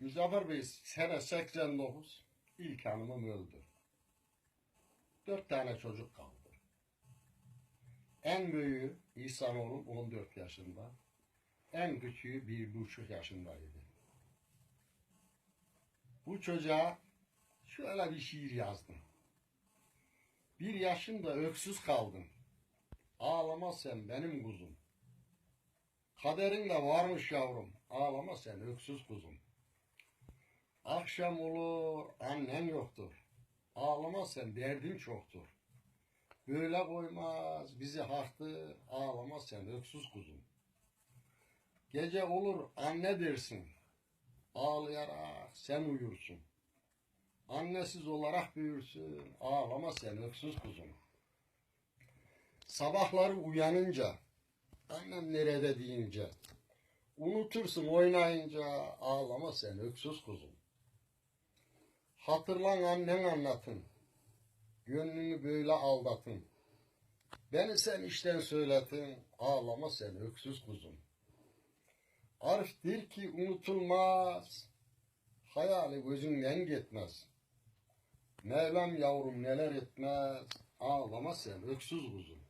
Müzaffer Bey sene 89 ilk hanımım öldü. Dört tane çocuk kaldı. En büyüğü İhsan oğlum 14 yaşında. En küçüğü bir buçuk yaşındaydı. Bu çocuğa şöyle bir şiir yazdım. Bir yaşında öksüz kaldım. Ağlama sen benim kuzum. Kaderin de varmış yavrum. Ağlama sen öksüz kuzum. Akşam olur annen yoktur. Ağlama sen derdin çoktur. Böyle koymaz bizi haktır. Ağlama sen öksüz kuzum. Gece olur anne dersin. Ağlayarak sen uyursun. Annesiz olarak büyürsün. Ağlama sen öksüz kuzum. Sabahları uyanınca annem nerede deyince unutursun oynayınca ağlama sen öksüz kuzum. Hatırlan annen anlatın. Gönlünü böyle aldatın. Beni sen işten söyletin. Ağlama sen öksüz kuzum. Ariftir ki unutulmaz. Hayali gözünden gitmez. Mevlam yavrum neler etmez. Ağlama sen öksüz kuzum.